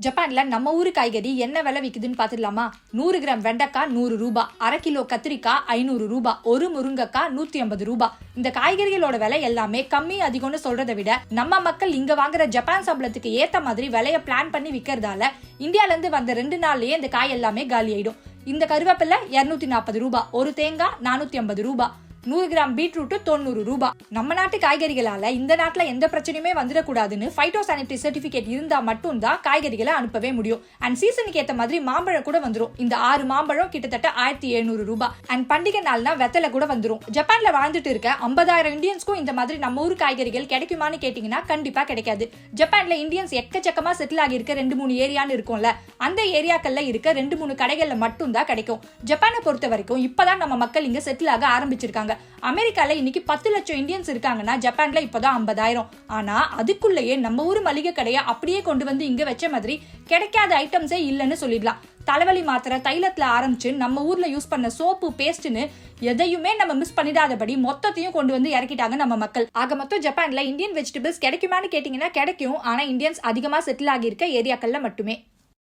ஜப்பானில் நம்ம ஊர் காய்கறி என்ன விலை விற்குதுன்னு பார்த்துடலாமா நூறு கிராம் வெண்டைக்காய் நூறு ரூபா அரை கிலோ கத்திரிக்காய் ஐநூறு ரூபாய் ஒரு முருங்கைக்காய் நூற்றி ஐம்பது ரூபா. இந்த காய்கறிகளோட விலை எல்லாமே கம்மி அதிகம்னு சொல்றதை விட நம்ம மக்கள் இங்கே வாங்குற ஜப்பான் சம்பளத்துக்கு ஏற்ற மாதிரி விலையை பிளான் பண்ணி விற்கிறதால இந்தியாவிலேருந்து வந்த ரெண்டு நாள்லயே இந்த காய் எல்லாமே காலி ஆயிடும் இந்த கருவேப்பிலை இரநூத்தி நாற்பது ரூபாய் ஒரு தேங்காய் நானூற்றி ஐம்பது ரூபாய் நூறு கிராம் பீட்ரூட்டு தொண்ணூறு ரூபாய் நம்ம நாட்டு காய்கறிகளால இந்த நாட்டில் எந்த பிரச்சனையுமே வந்துடக்கூடாதுன்னு ஃபைட்டோ சானிட்டரி சர்டிபிகேட் இருந்தால் மட்டும்தான் காய்கறிகளை அனுப்பவே முடியும். அண்ட் சீசனுக்கு ஏற்ற மாதிரி மாம்பழம் கூட வந்துடும் இந்த ஆறு மாம்பழம் கிட்டத்தட்ட ஆயிரத்தி எழுநூறு ரூபாய் அண்ட் பண்டிகை நாள்னா வெத்தலை கூட வந்துரும். ஜப்பான்ல வாழ்ந்துட்டு இருக்க ஐம்பதாயிரம் இந்தியன்ஸ்க்கும் இந்த மாதிரி நம்ம ஊர் காய்கறிகள் கிடைக்குமான்னு கேட்டீங்கன்னா கண்டிப்பா கிடைக்காது. ஜப்பான்ல இந்தியன்ஸ் எக்கச்சக்கமா செட்டில் ஆகி இருக்க ரெண்டு மூணு ஏரியான்னு இருக்கும்ல. அந்த ஏரியாக்கள்ல இருக்க ரெண்டு மூணு கடைகள்ல மட்டும்தான் கிடைக்கும். ஜப்பானை பொறுத்த வரைக்கும் இப்பதான் நம்ம மக்கள் இங்க செட்டில் ஆக ஆரம்பிச்சிருக்காங்க. அமெரிக்கால இன்னைக்கு பத்து லட்சம் இந்தியன்ஸ் இருக்காங்கன்னா ஜப்பான்ல இப்போதான் ஐம்பதாயிரம். ஆனா அதுக்குள்ளேயே நம்ம ஊர் மளிகை கடையை அப்படியே கொண்டு வந்து இங்க வச்ச மாதிரி கிடைக்காத ஐட்டம்ஸே இல்லைன்னு சொல்லிடலாம். தலைவலி மாத்திரை தைலத்துல ஆரம்பிச்சு நம்ம ஊர்ல யூஸ் பண்ண சோப்பு பேஸ்ட்டுன்னு எதையுமே நம்ம மிஸ் பண்ணிடாதபடி மொத்தத்தையும் கொண்டு வந்து இறக்கிட்டாங்க நம்ம மக்கள். ஆக மொத்தம் ஜப்பான்ல இந்தியன் வெஜிடபிள்ஸ் கிடைக்குமான்னு கேட்டீங்கன்னா கிடைக்கும். ஆனா இந்தியன்ஸ் அதிகமா செட்டில் ஆகியிருக்க ஏரியாக்கள்ல மட்டுமே.